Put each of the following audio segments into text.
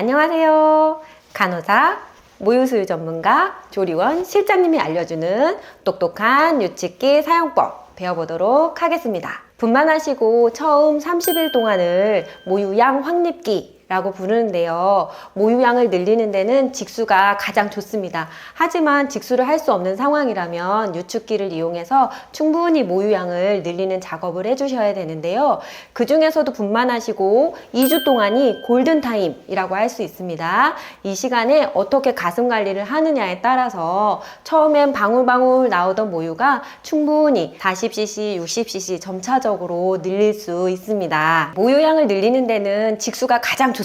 안녕하세요. 간호사, 모유수유 전문가, 조리원 실장님이 알려주는 똑똑한 유치기 사용법 배워보도록 하겠습니다. 분만하시고 처음 30일 동안을 모유양 확립기 라고 부르는데요. 모유양을 늘리는 데는 직수가 가장 좋습니다. 하지만 직수를 할 수 없는 상황이라면 유축기를 이용해서 충분히 모유양을 늘리는 작업을 해주셔야 되는데요. 그 중에서도 분만하시고 2주 동안이 골든타임이라고 할 수 있습니다. 이 시간에 어떻게 가슴 관리를 하느냐에 따라서 처음엔 방울방울 나오던 모유가 충분히 40cc, 60cc 점차적으로 늘릴 수 있습니다. 모유양을 늘리는 데는 직수가 가장 좋습니다.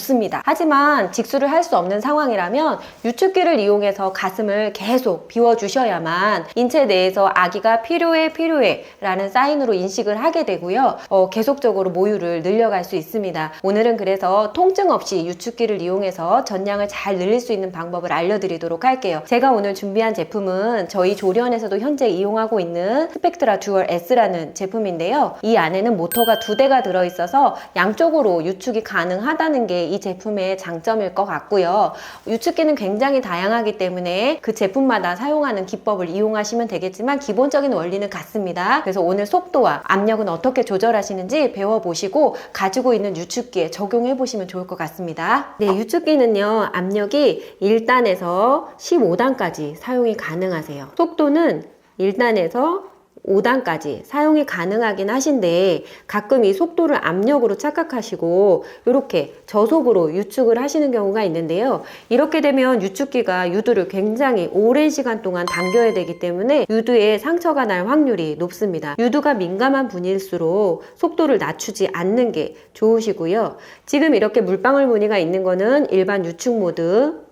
하지만 직수를 할 수 없는 상황이라면 유축기를 이용해서 가슴을 계속 비워주셔야만 인체 내에서 아기가 필요해 필요해 라는 사인으로 인식을 하게 되고요. 어, 계속적으로 모유를 늘려갈 수 있습니다. 오늘은 그래서 통증 없이 유축기를 이용해서 전량을 잘 늘릴 수 있는 방법을 알려드리도록 할게요. 제가 오늘 준비한 제품은 저희 조리원에서도 현재 이용하고 있는 스펙트라 듀얼 S라는 제품인데요. 이 안에는 모터가 두 대가 들어있어서 양쪽으로 유축이 가능하다는 게이 제품의 장점일 것 같고요. 유축기는 굉장히 다양하기 때문에 그 제품마다 사용하는 기법을 이용하시면 되겠지만 기본적인 원리는 같습니다. 그래서 오늘 속도와 압력은 어떻게 조절하시는지 배워보시고 가지고 있는 유축기에 적용해 보시면 좋을 것 같습니다. 네, 유축기는요, 압력이 1단에서 15단까지 사용이 가능하세요. 속도는 1단에서 5단까지 사용이 가능하긴 하신데 가끔 이 속도를 압력으로 착각하시고 이렇게 저속으로 유축을 하시는 경우가 있는데요. 이렇게 되면 유축기가 유두를 굉장히 오랜 시간 동안 당겨야 되기 때문에 유두에 상처가 날 확률이 높습니다. 유두가 민감한 분일수록 속도를 낮추지 않는 게 좋으시고요. 지금 이렇게 물방울 무늬가 있는 거는 일반 유축 모드,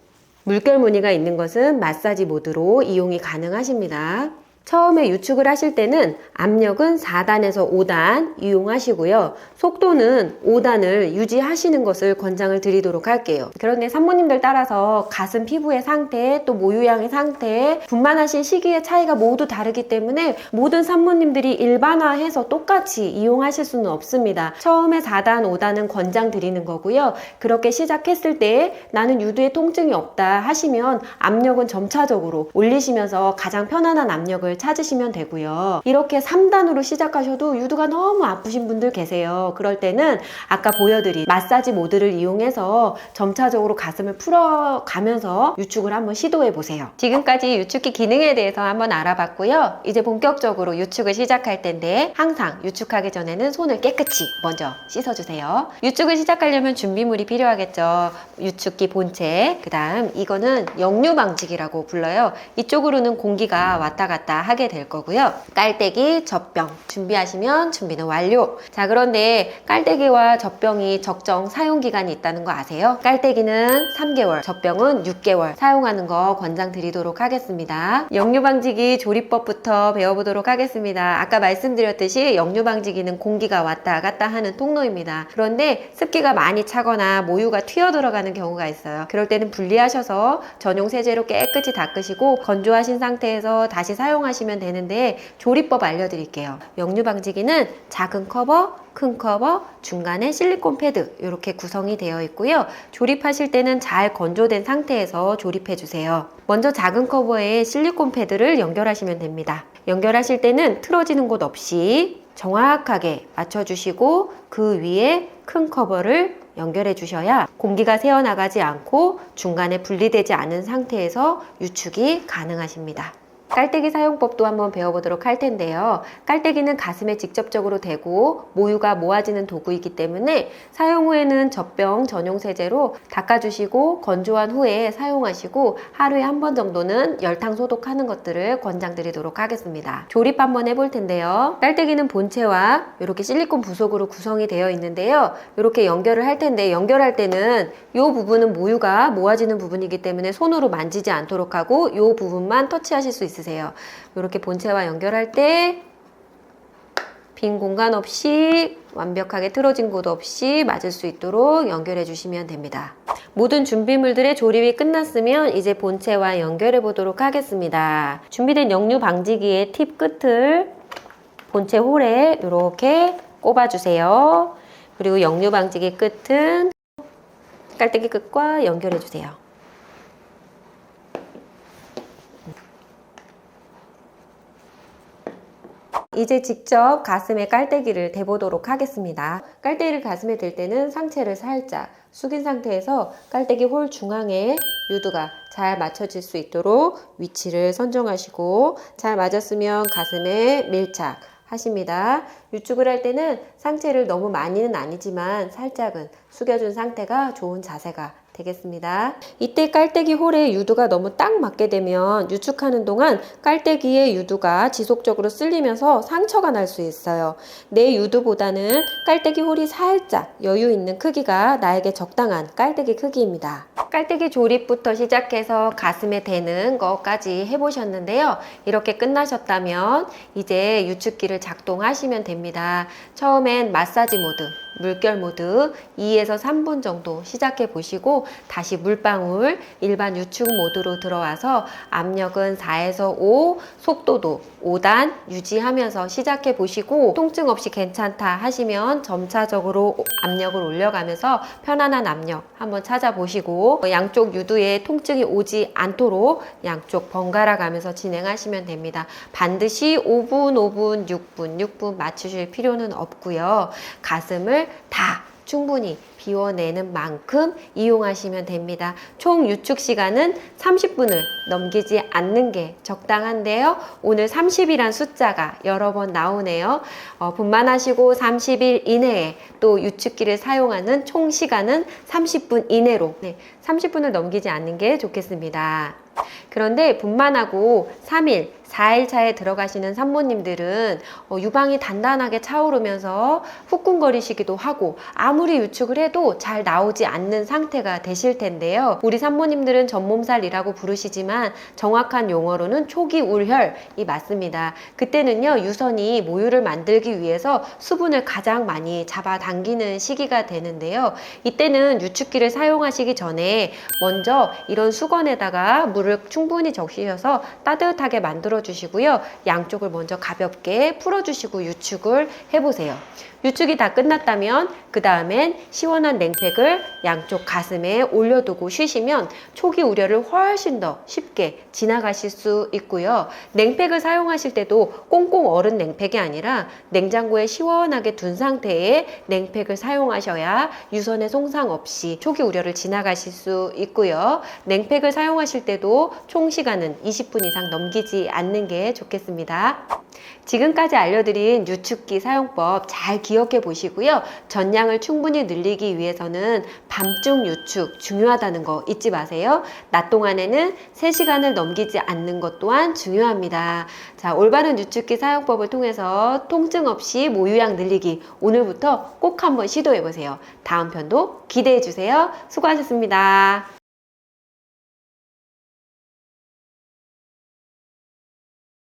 물결 무늬가 있는 것은 마사지 모드로 이용이 가능하십니다. 처음에 유축을 하실 때는 압력은 4단에서 5단 이용하시고요. 속도는 5단을 유지하시는 것을 권장을 드리도록 할게요. 그런데 산모님들 따라서 가슴 피부의 상태, 또 모유양의 상태, 분만하실 시기의 차이가 모두 다르기 때문에 모든 산모님들이 일반화해서 똑같이 이용하실 수는 없습니다. 처음에 4단, 5단은 권장 드리는 거고요. 그렇게 시작했을 때 나는 유두에 통증이 없다 하시면 압력은 점차적으로 올리시면서 가장 편안한 압력을 찾으시면 되고요. 이렇게 3단으로 시작하셔도 유두가 너무 아프신 분들 계세요. 그럴 때는 아까 보여드린 마사지 모드를 이용해서 점차적으로 가슴을 풀어가면서 유축을 한번 시도해 보세요. 지금까지 유축기 기능에 대해서 한번 알아봤고요. 이제 본격적으로 유축을 시작할 텐데 항상 유축하기 전에는 손을 깨끗이 먼저 씻어주세요. 유축을 시작하려면 준비물이 필요하겠죠. 유축기 본체, 그 다음 이거는 역류 방지기라고 불러요. 이쪽으로는 공기가 왔다 갔다 하게 될 거고요. 깔때기, 젖병 준비하시면 준비는 완료. 자, 그런데 깔때기와 젖병이 적정 사용 기간이 있다는 거 아세요? 깔때기는 3개월, 젖병은 6개월 사용하는 거 권장 드리도록 하겠습니다. 역류 방지기 조리법부터 배워보도록 하겠습니다. 아까 말씀드렸듯이 역류 방지기는 공기가 왔다 갔다 하는 통로입니다. 그런데 습기가 많이 차거나 모유가 튀어 들어가는 경우가 있어요. 그럴 때는 분리하셔서 전용 세제로 깨끗이 닦으시고 건조하신 상태에서 다시 사용하시면 되는데 조리법 알려드릴게요. 역류 방지기는 작은 커버, 큰 커버, 중간에 실리콘 패드 이렇게 구성이 되어 있고요. 조립하실 때는 잘 건조된 상태에서 조립해 주세요. 먼저 작은 커버에 실리콘 패드를 연결하시면 됩니다. 연결하실 때는 틀어지는 곳 없이 정확하게 맞춰주시고 그 위에 큰 커버를 연결해 주셔야 공기가 새어나가지 않고 중간에 분리되지 않은 상태에서 유축이 가능하십니다. 깔때기 사용법도 한번 배워보도록 할 텐데요. 깔때기는 가슴에 직접적으로 대고 모유가 모아지는 도구이기 때문에 사용 후에는 젖병 전용 세제로 닦아주시고 건조한 후에 사용하시고 하루에 한 번 정도는 열탕 소독하는 것들을 권장드리도록 하겠습니다. 조립 한번 해볼 텐데요. 깔때기는 본체와 이렇게 실리콘 부속으로 구성이 되어 있는데요. 이렇게 연결을 할 텐데 연결할 때는 이 부분은 모유가 모아지는 부분이기 때문에 손으로 만지지 않도록 하고 이 부분만 터치하실 수 있으세요. 이렇게 본체와 연결할 때 빈 공간 없이 완벽하게 틀어진 곳 없이 맞을 수 있도록 연결해 주시면 됩니다. 모든 준비물들의 조립이 끝났으면 이제 본체와 연결해 보도록 하겠습니다. 준비된 역류 방지기의 팁 끝을 본체 홀에 이렇게 꼽아 주세요. 그리고 역류 방지기 끝은 깔때기 끝과 연결해 주세요. 이제 직접 가슴에 깔때기를 대보도록 하겠습니다. 깔때기를 가슴에 댈 때는 상체를 살짝 숙인 상태에서 깔때기 홀 중앙에 유두가 잘 맞춰질 수 있도록 위치를 선정하시고 잘 맞았으면 가슴에 밀착 하십니다. 유축을 할 때는 상체를 너무 많이는 아니지만 살짝은 숙여준 상태가 좋은 자세가 되겠습니다. 이때 깔때기 홀에 유두가 너무 딱 맞게 되면 유축하는 동안 깔때기의 유두가 지속적으로 쓸리면서 상처가 날 수 있어요. 내 유두보다는 깔때기 홀이 살짝 여유 있는 크기가 나에게 적당한 깔때기 크기입니다. 깔때기 조립부터 시작해서 가슴에 대는 것까지 해보셨는데요. 이렇게 끝나셨다면 이제 유축기를 작동하시면 됩니다. 처음엔 마사지 모드, 물결 모드 2에서 3분 정도 시작해 보시고 다시 물방울 일반 유축 모드로 들어와서 압력은 4에서 5, 속도도 5단 유지하면서 시작해 보시고 통증 없이 괜찮다 하시면 점차적으로 압력을 올려가면서 편안한 압력 한번 찾아보시고 양쪽 유두에 통증이 오지 않도록 양쪽 번갈아 가면서 진행하시면 됩니다. 반드시 5분, 5분, 6분, 6분 맞추실 필요는 없고요. 가슴을 다 충분히 비워내는 만큼 이용하시면 됩니다. 총 유축 시간은 30분을 넘기지 않는 게 적당한데요. 오늘 30이란 숫자가 여러 번 나오네요. 어, 분만하시고 30일 이내에 또 유축기를 사용하는 총 시간은 30분 이내로 네, 30분을 넘기지 않는 게 좋겠습니다. 그런데 분만하고 3일, 4일 차에 들어가시는 산모님들은 어, 유방이 단단하게 차오르면서 후끈거리시기도 하고 아무리 유축을 해도 잘 나오지 않는 상태가 되실 텐데요. 우리 산모님들은 전몸살이라고 부르시지만 정확한 용어로는 초기 울혈이 맞습니다. 그때는요 유선이 모유를 만들기 위해서 수분을 가장 많이 잡아당기는 시기가 되는데요. 이때는 유축기를 사용하시기 전에 먼저 이런 수건에다가 물을 충분히 적시셔서 따뜻하게 만들어 주시고요. 양쪽을 먼저 가볍게 풀어 주시고 유축을 해 보세요. 유축이 다 끝났다면 그 다음엔 시원한 냉팩을 양쪽 가슴에 올려두고 쉬시면 초기 우려를 훨씬 더 쉽게 지나가실 수 있고요. 냉팩을 사용하실 때도 꽁꽁 얼은 냉팩이 아니라 냉장고에 시원하게 둔 상태의 냉팩을 사용하셔야 유선의 손상 없이 초기 우려를 지나가실 수 있고요. 냉팩을 사용하실 때도 총 시간은 20분 이상 넘기지 않는 게 좋겠습니다. 지금까지 알려드린 유축기 사용법 잘 기억해 보시고요. 전량을 충분히 늘리기 위해서는 밤중 유축 중요하다는 거 잊지 마세요. 낮 동안에는 3시간을 넘기지 않는 것 또한 중요합니다. 자, 올바른 유축기 사용법을 통해서 통증 없이 모유양 늘리기 오늘부터 꼭 한번 시도해 보세요. 다음 편도 기대해 주세요. 수고하셨습니다.